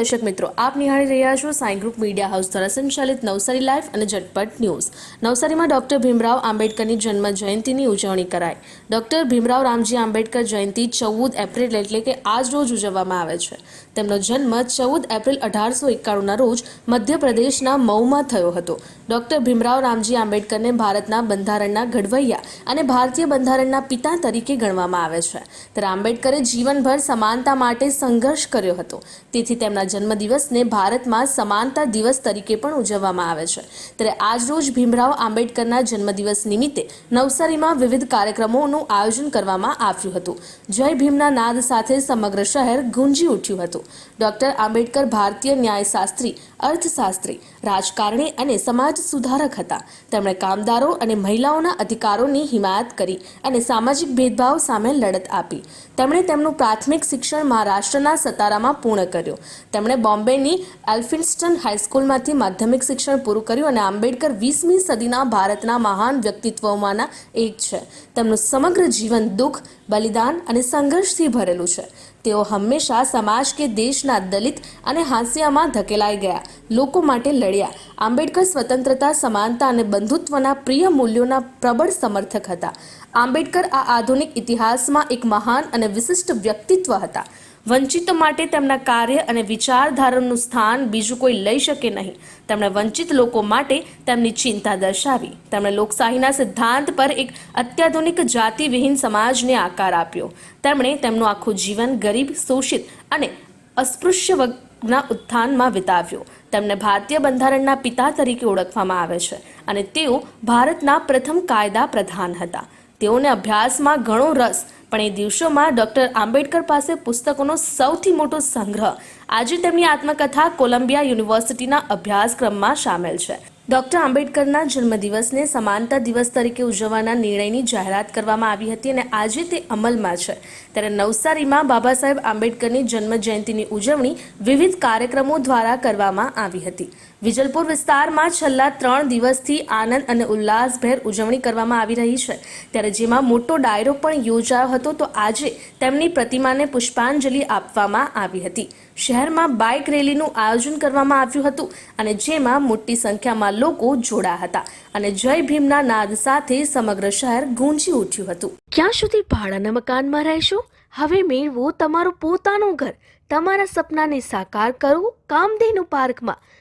દર્શક મિત્રો, આપ નિહાળી રહ્યા છો સાઈ ગ્રુપ મીડિયા હાઉસ દ્વારા સંચાલિત નવસારી લાઈફ અને ઝટપટ ન્યૂઝ. નવસારીમાં ડોક્ટર ભીમરાવ આંબેડકરની જન્મ જયંતિની ઉજવણી કરાઈ. ડોક્ટર ભીમરાવ રામજી આંબેડકર જયંતિ ચૌદ એપ્રિલ એટલે કે આજ રોજ ઉજવવામાં આવે છે. તેમનો જન્મ ચૌદ એપ્રિલ અઢારસો એકાણુંના રોજ મધ્યપ્રદેશના મઉમાં થયો હતો. ડોક્ટર ભીમરાવ રામજી આંબેડકરને ભારતના બંધારણના ઘડવૈયા અને ભારતીય બંધારણના પિતા તરીકે ગણવામાં આવે છે. ત્યારે આંબેડકરે જીવનભર સમાનતા માટે સંઘર્ષ કર્યો હતો. તેથી તેમના જન્મદિવસને ભારતમાં સમાનતા દિવસ તરીકે પણ ઉજવવામાં આવે છે. ત્યારે આજરોજ ભીમરાવ આંબેડકરના જન્મદિવસ નિમિત્તે નવસારીમાં વિવિધ કાર્યક્રમોનું આયોજન કરવામાં આવ્યું હતું. જય ભીમના નાદ સાથે સમગ્ર શહેર ગુંજી ઉઠ્યું હતું. ડોક્ટર આંબેડકર ભારતીય ન્યાયશાસ્ત્રી, અર્થશાસ્ત્રી, રાજકારણી અને સમાજ સુધારક હતા. તેમણે કામદારો અને મહિલાઓના અધિકારોની હિમાયત કરી અને સામાજિક ભેદભાવ સામે લડત આપી. તેમણે તેમનું પ્રાથમિક શિક્ષણ મહારાષ્ટ્રના સતારામાં પૂર્ણ કર્યું. તેમણે બોમ્બેની એલ્ફિન્સ્ટન હાઈસ્કૂલમાંથી માધ્યમિક શિક્ષણ પૂરું કર્યું અને આંબેડકર વીસમી સદીના ભારતના મહાન વ્યક્તિત્વોમાંના એક છે. તેમનું સમગ્ર જીવન દુઃખ, બલિદાન અને સંઘર્ષથી ભરેલું છે. તેઓ હંમેશા સમાજ કે દેશના દલિત અને હાંસિયામાં ધકેલાઈ ગયા, લોકો માટે લડ્યા. આંબેડકર સ્વતંત્રતા, સમાનતા અને બંધુત્વના પ્રિય મૂલ્યોના પ્રબળ સમર્થક હતા. આંબેડકર આ આધુનિક ઇતિહાસમાં એક મહાન અને વિશિષ્ટ વ્યક્તિત્વ હતા. વંચિતો માટે તેમના કાર્ય અને વિચારધારાનું સ્થાન બીજું કોઈ લઈ શકે નહીં. તેમણે વંચિત લોકો માટે તેમની ચિંતા દર્શાવી. તેમણે લોકશાહીના સિદ્ધાંત પર એક અત્યાધુનિક જાતિવિહીન સમાજને આકાર આપ્યો. તેમણે તેમનું આખું જીવન ગરીબ, શોષિત અને અસ્પૃશ્ય વર્ગના ઉત્થાનમાં વિતાવ્યો. તેમને ભારતીય બંધારણના પિતા તરીકે ઓળખવામાં આવે છે અને તેઓ ભારતના પ્રથમ કાયદા પ્રધાન હતા. તેઓને અભ્યાસમાં ઘણો રસ પણ એ દિવસોમાં ડૉક્ટર આંબેડકર પાસે પુસ્તકોનો સૌથી મોટો સંગ્રહ આજે તેમની આત્મકથા કોલંબિયા યુનિવર્સિટીના અભ્યાસક્રમમાં સામેલ છે. ડૉક્ટર આંબેડકરના જન્મદિવસને સમાનતા દિવસ તરીકે ઉજવવાના નિર્ણયની જાહેરાત કરવામાં આવી હતી અને આજે તે અમલમાં છે. ત્યારે નવસારીમાં બાબા સાહેબ આંબેડકરની જન્મ જયંતિની ઉજવણી વિવિધ કાર્યક્રમો દ્વારા કરવામાં આવી હતી. વિજલપુર વિસ્તારમાં છેલ્લા ત્રણ દિવસથી આનંદ અને ઉલ્લાસભેર ઉજવણી કરવામાં આવી રહી છે. ત્યારે જેમાં મોટો ડાયરો પણ યોજાયો હતો, તો આજે તેમની પ્રતિમાને પુષ્પાંજલિ આપવામાં આવી હતી. શહેરમાં બાઇક રેલીનું આયોજન કરવામાં આવ્યું હતું અને જેમાં મોટી સંખ્યામાં લોકો જોડાયા હતા અને જય ભીમના નાદ સાથે સમગ્ર શહેર ગુંજી ઉઠ્યું હતું. ક્યાં સુધી ભાડાના મકાનમાં રહેશો? હવે મેળવો તમારું પોતાનું ઘર. તમારા સપનાને સાકાર કરો. કામધેનુ પાર્કમાં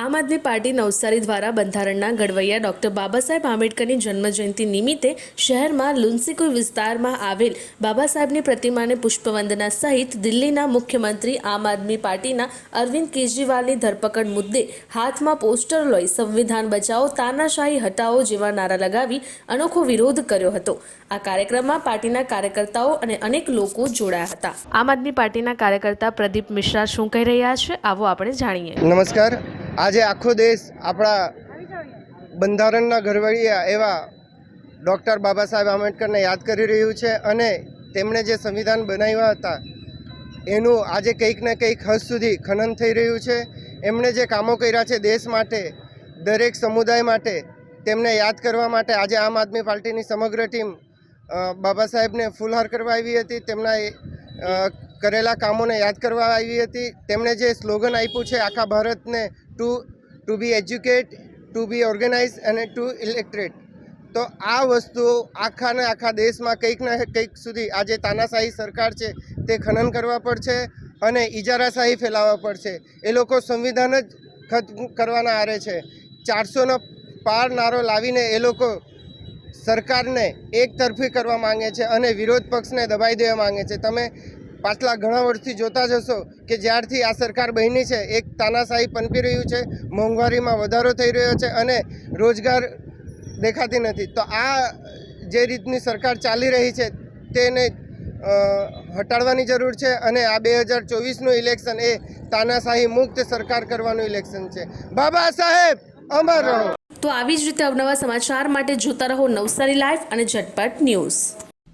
Aam Aadmi Party નવસારી દ્વારા બંધારણના ઘડવૈયા ડોક્ટર બાબા સાહેબ આંબેડકરની જન્મજયંતિ નિમિત્તે શહેરમાં લુન્સીકુઈ વિસ્તારમાં આવેલ બાબા સાહેબની પ્રતિમાને પુષ્પવંદના સહિત દિલ્હીના મુખ્યમંત્રી આમ આદમી પાર્ટીના અરવિંદ કેજરીવાલની ધરપકડ મુદ્દે હાથમાં પોસ્ટર લઈ સંવિધાન બચાવો, તાનાશાહી હટાવો જેવા નારા લગાવી અનોખો વિરોધ કર્યો હતો. આ કાર્યક્રમમાં પાર્ટીના કાર્યકર્તાઓ અને અનેક લોકો જોડાયા હતા. આમ આદમી પાર્ટીના કાર્યકર્તા પ્રદીપ મિશ્રા શું કહી રહ્યા છે, આવો આપણે જાણીએ. નમસ્કાર. આજે આખો દેશ આપણા બંધારણના ઘરવડિયા એવા ડૉક્ટર બાબા સાહેબ આંબેડકરને યાદ કરી રહ્યું છે અને તેમણે જે સંવિધાન બનાવ્યા હતા, એનું આજે કંઈક ને કંઈક હદ સુધી ખનન થઈ રહ્યું છે. એમણે જે કામો કર્યા છે દેશ માટે, દરેક સમુદાય માટે, તેમને યાદ કરવા માટે આજે આમ આદમી પાર્ટીની સમગ્ર ટીમ બાબા સાહેબને ફૂલહાર કરવા આવી હતી, તેમના કરેલા કામોને યાદ કરવા આવી હતી. તેમણે જે સ્લોગન આપ્યું છે આખા ભારતને to to be educate to be organize અને ટુ ઇલેક્ટ્રેટ તો આ વસ્તુઓ આખા ને આખા દેશમાં કંઈક ને કંઈક સુધી આજે તાનાશાહી સરકાર છે તે ખનન કરવા પડશે અને ઇજારાશાહી ફેલાવવા પડશે. એ લોકો સંવિધાન જ ખત્મ કરવાના આરે છે. ચારસોનો પાર નારો લાવીને એ લોકો સરકારને એક તરફી કરવા માંગે છે અને વિરોધ પક્ષને દબાઈ દેવા માંગે છે. તમે પાછલા ઘણા વર્ષથી જોતા જશો કે જ્યારથી આ સરકાર બની છે, એક તાનાશાહી પનપી રહ્યું છે, મોંઘવારીમાં વધારો થઈ રહ્યો છે અને રોજગાર દેખાતી નથી. તો આ જે રીતની સરકાર ચાલી રહી છે તેને હટાડવાની જરૂર છે અને આ બે હજાર ચોવીસનું ઇલેક્શન એ તાનાશાહી મુક્ત સરકાર કરવાનું ઇલેક્શન છે. બાબા સાહેબ, અમર રહો. તો આવી જ રીતે અવનવા સમાચાર માટે જોતા રહો નવસારી લાઈવ અને ઝટપટ ન્યૂઝ.